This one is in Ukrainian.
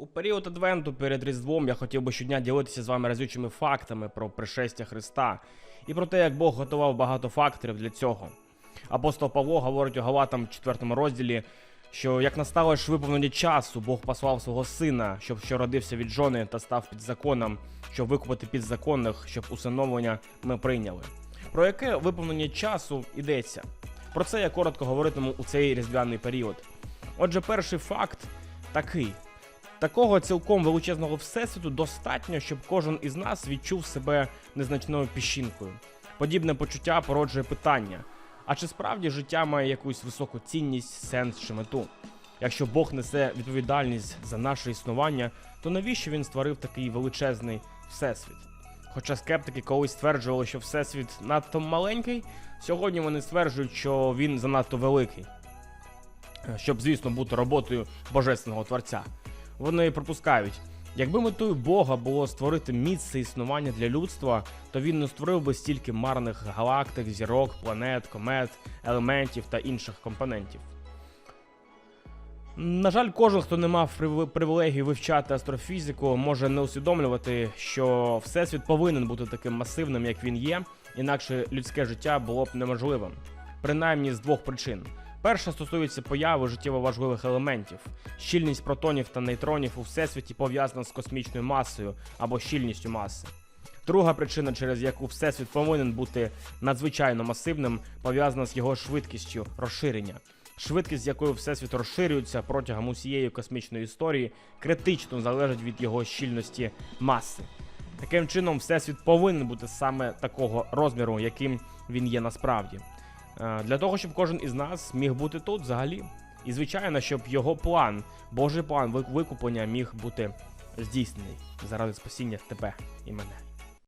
У період Адвенту перед Різдвом я хотів би щодня ділитися з вами разючими фактами про пришестя Христа і про те, як Бог готував багато факторів для цього. Апостол Павло говорить у Галатам 4 розділі, що як настало ж виповнення часу, Бог послав свого сина, щоб що родився від жони та став під законом, щоб викупити підзаконних, щоб усиновлення ми прийняли. Про яке виповнення часу йдеться? Про це я коротко говоритиму у цей різдвяний період. Отже, перший факт такий: такого цілком величезного всесвіту достатньо, щоб кожен із нас відчув себе незначною піщинкою. Подібне почуття породжує питання: а чи справді життя має якусь високу цінність, сенс чи мету? Якщо Бог несе відповідальність за наше існування, то навіщо він створив такий величезний всесвіт? Хоча скептики колись стверджували, що всесвіт надто маленький, сьогодні вони стверджують, що він занадто великий. Щоб, звісно, бути роботою божественного творця. Вони припускають, якби метою Бога було створити місце існування для людства, то він не створив би стільки марних галактик, зірок, планет, комет, елементів та інших компонентів. На жаль, кожен, хто не мав привілегії вивчати астрофізику, може не усвідомлювати, що всесвіт повинен бути таким масивним, як він є, інакше людське життя було б неможливим. Принаймні з двох причин. Перша стосується появи життєво важливих елементів. Щільність протонів та нейтронів у всесвіті пов'язана з космічною масою або щільністю маси. Друга причина, через яку всесвіт повинен бути надзвичайно масивним, пов'язана з його швидкістю розширення. Швидкість, з якою всесвіт розширюється протягом усієї космічної історії, критично залежить від його щільності маси. Таким чином, всесвіт повинен бути саме такого розміру, яким він є насправді. Е, Для того, щоб кожен із нас міг бути тут взагалі. І звичайно, щоб його план, Божий план ви- викуплення міг бути здійснений заради спасіння тебе і мене.